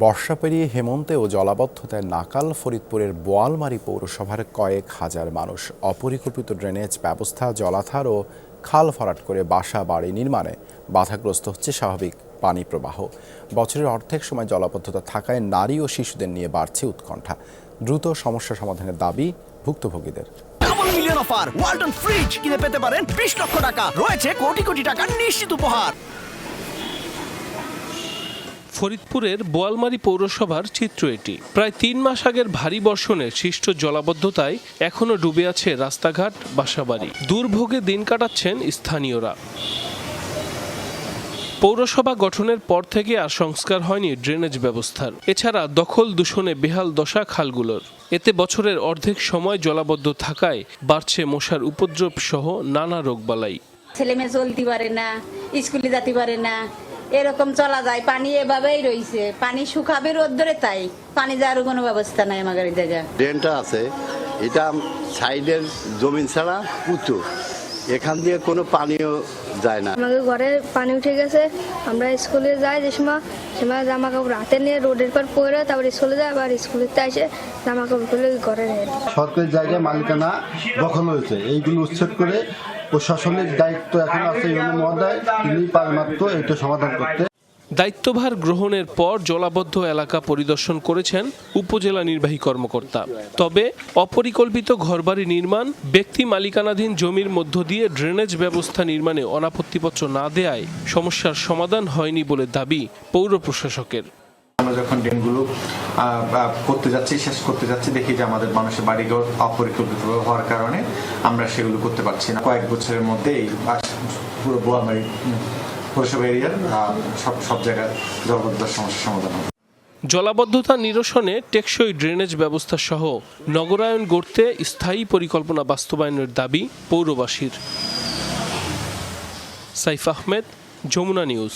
বর্ষা পেরিয়ে হেমন্তে ও জলাবদ্ধতায় নাকাল ফরিদপুরের বোয়ালমারী পৌরসভার কয়েক হাজার মানুষ অপরিকল্পিত ড্রেনেজ ব্যবস্থা, জলাধার ও খাল ভরাট করে বাসা বাড়ি নির্মাণে বাধাগ্রস্ত হচ্ছে স্বাভাবিক পানি প্রবাহ। বছরের অর্ধেক সময় জলাবদ্ধতা থাকায় নারী ও শিশুদের নিয়ে বাড়ছে উৎকণ্ঠা। দ্রুত সমস্যা সমাধানের দাবি ভুক্তভোগীদের। মিলিয়ন অফার ফ্রিজ কিনে পেতে পারেন বিশ লক্ষ টাকা। রয়েছে কোটি কোটি টাকার নিশ্চিত উপহার। ফরিদপুরের বোয়ালমারী পৌরসভার চিত্র এটি। প্রায় তিন মাস আগের ভারী বর্ষণে সৃষ্ট জলাবদ্ধতায় এখনও ডুবে আছে রাস্তাঘাট, বাসাবাড়ি। দুর্ভোগে দিন কাটাচ্ছেন স্থানীয়রা। পৌরসভা গঠনের পর থেকে আর সংস্কার হয়নি ড্রেনেজ ব্যবস্থার। এছাড়া দখল দূষণে বেহাল দশা খালগুলোর। এতে বছরের অর্ধেক সময় জলাবদ্ধ থাকায় বাড়ছে মশার উপদ্রব সহ নানা রোগবালাই। ছেলে মেয়ে চলতে পারে না, স্কুলে যেতে পারে না এরকম চলা যায় পানি এভাবেই রইছে। পানি শুকাবে রোদ্দরে তাই। পানি যাওয়ার কোনো ব্যবস্থা নাই আমার জায়গা ড্রেনটা আছে। এটা সাইডের জমিন ছাড়া উঁচু। এখান দিয়ে কোনো পানিও যায় না। আমাদের ঘরে পানি উঠে গেছে। আমরা স্কুলে যাই যে সময় সময় জামা কাপড় হাতে নিয়ে রোডের পর পরে তারপর স্কুলে যায় আবার স্কুলেতে এসে জামা কাপড় ঘরে সরকারি জায়গায় মালিকানা দখল হয়েছে। এইগুলো উচ্ছেদ করে প্রশাসনিক দায়িত্ব এখন আছে ইউনো মহোদয়, তিনি পারেন মাত্র এটা সমাধান করতে। দায়িত্বভার গ্রহণের পর জলাবদ্ধ এলাকা পরিদর্শন করেছেন উপজেলা নির্বাহী কর্মকর্তা। তবে অপরিকল্পিত ঘরবাড়ি নির্মাণ, ব্যক্তি মালিকানাধীন জমির মধ্য দিয়ে ড্রেনেজ ব্যবস্থা নির্মাণে অনাপত্তিপত্র না দেয়ায় সমস্যার সমাধান হয়নি বলে দাবি পৌর প্রশাসকের। আমরা যখন আহ, করতে যাচ্ছি শেষ করতে যাচ্ছি দেখি যে আমাদের মানুষের বাড়িঘর অপরিকল্পিত হওয়ার কারণে আমরা সেগুলো করতে পারছি না। কয়েক বছরের মধ্যেই আস- পুরো বোয়ামারি পৌরসভা এরিয়ার সব সব জায়গায় জলবদ্ধতার সমস্যার সমাধান হবে। জলাবদ্ধতা নিরসনে টেকসই ড্রেনেজ ব্যবস্থা সহ নগরায়ন গড়তে স্থায়ী পরিকল্পনা বাস্তবায়নের দাবি পৌরবাসীর। সাইফ আহমেদ যমুনা নিউজ।